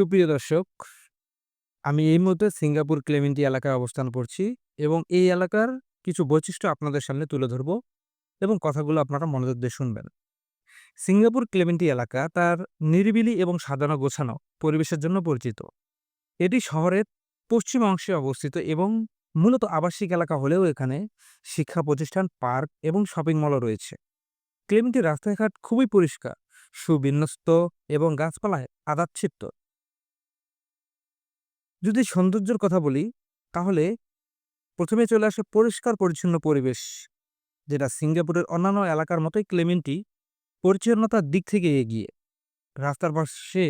সুপ্রিয় দর্শক, আমি এই মুহূর্তে সিঙ্গাপুর ক্লেমেন্টি এলাকায় অবস্থান করছি এবং এই এলাকার কিছু বৈশিষ্ট্য আপনাদের সামনে তুলে ধরব এবং কথাগুলো আপনারা মনোযোগ দিয়ে শুনবেন। সিঙ্গাপুর ক্লেমেন্টি এলাকা তার নিরিবিলি এবং সাজানো গোছানো পরিবেশের জন্য পরিচিত। এটি শহরের পশ্চিম অংশে অবস্থিত এবং মূলত আবাসিক এলাকা হলেও এখানে শিক্ষা প্রতিষ্ঠান, পার্ক এবং শপিং মলও রয়েছে। ক্লেমেন্টির রাস্তাঘাট খুবই পরিষ্কার, সুবিন্যস্ত এবং গাছপালায় আদাচ্ছিত্ত। যদি সৌন্দর্যের কথা বলি, তাহলে প্রথমে চলে আসে পরিষ্কার পরিচ্ছন্ন পরিবেশ, যেটা সিঙ্গাপুরের অন্যান্য এলাকার মতোই ক্লেমেন্টি, পরিচ্ছন্নতার দিক থেকে এগিয়ে। রাস্তার পাশে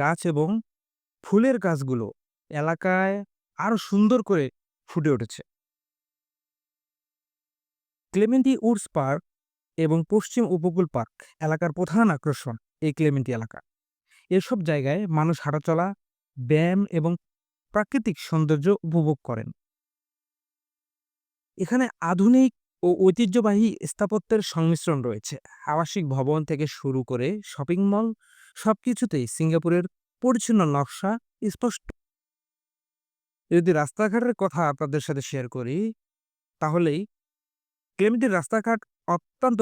গাছ এবং ফুলের গাছগুলো এলাকায় আরও সুন্দর করে ফুটে উঠেছে। ক্লেমেন্টি উডস পার্ক এবং পশ্চিম উপকূল পার্ক এলাকার প্রধান আকর্ষণ এই ক্লেমেন্টি এলাকা। এসব জায়গায় মানুষ হাঁটাচলা, ব্যায়াম এবং প্রাকৃতিক সৌন্দর্য উপভোগ করেন। এখানে আধুনিক ও ঐতিহ্যবাহী স্থাপত্যের সংমিশ্রণ রয়েছে। আবাসিক ভবন থেকে শুরু করে শপিং মল সবকিছুতেই সিঙ্গাপুরের পরিচ্ছন্ন নকশা স্পষ্ট। যদি রাস্তাঘাটের কথা আপনাদের সাথে শেয়ার করি, তাহলেই ক্লেমেন্টির রাস্তাঘাট অত্যন্ত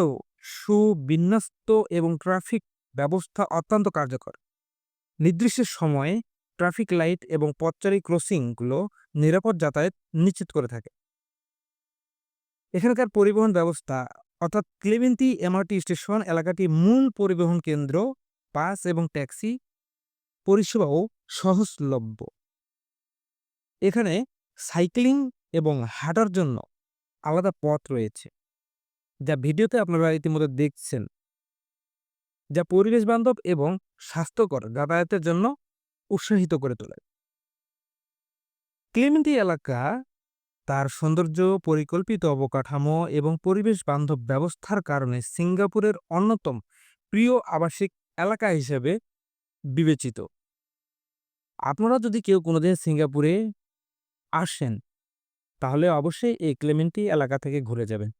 সুবিন্যস্ত এবং ট্রাফিক ব্যবস্থা অত্যন্ত কার্যকর। নির্দিষ্ট সময়ে ট্রাফিক লাইট এবং পথচারী ক্রসিংগুলো নিরাপদ যাতায়াত নিশ্চিত করে থাকে। এখানকার পরিবহন ব্যবস্থা, অর্থাৎ ক্লেমেন্টি এমআরটি স্টেশন এলাকাটি মূল পরিবহন কেন্দ্র, বাস এবং ট্যাক্সি, পরিষেবাও সহজলভ্য। এখানে সাইক্লিং এবং হাঁটার জন্য আলাদা পথ রয়েছে, যা ভিডিওতে আপনারা ইতিমধ্যে দেখছেন, যা পরিবেশ বান্ধব এবং স্বাস্থ্যকর যাতায়াতের জন্য উৎসাহিত করে তোলে। ক্লেমেন্টি এলাকা তার সৌন্দর্য, পরিকল্পিত অবকাঠামো এবং পরিবেশ বান্ধব ব্যবস্থার কারণে সিঙ্গাপুরের অন্যতম প্রিয় আবাসিক এলাকা হিসেবে বিবেচিত। আপনারা যদি কেউ কোনোদিন সিঙ্গাপুরে আসেন, তাহলে অবশ্যই এই ক্লেমেন্টি এলাকা থেকে ঘুরে যাবেন।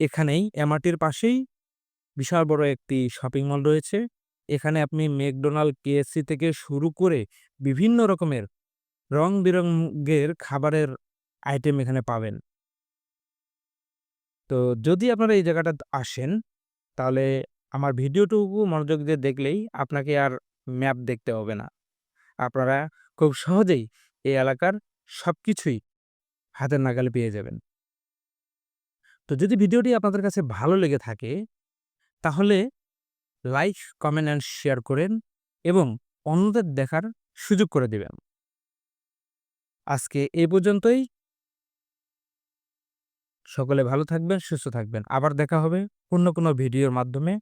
এখানেই, এমআরটির পাশেই বিশাল বড় একটি শপিং মল রয়েছে। এখানে আপনি ম্যাকডোনাল্ড কেএসসি থেকে শুরু করে বিভিন্ন রকমের রং বেরঙের খাবারের আইটেম এখানে পাবেন। তো যদি আপনারা এই জায়গাটা আসেন, তাহলে আমার ভিডিওটুকু মনোযোগ দিয়ে দেখলেই আপনাকে আর ম্যাপ দেখতে হবে না। আপনারা খুব সহজেই এই এলাকার সব কিছুই হাতের নাগালে পেয়ে যাবেন। তো যদি ভিডিওটি আপনাদের কাছে ভালো লেগে থাকে, তাহলে লাইক, কমেন্ট অ্যান্ড শেয়ার করেন এবং অন্যদের দেখার সুযোগ করে দেবেন। আজকে এ পর্যন্তই। সকলে ভালো থাকবেন, সুস্থ থাকবেন। আবার দেখা হবে অন্য কোনো ভিডিওর মাধ্যমে।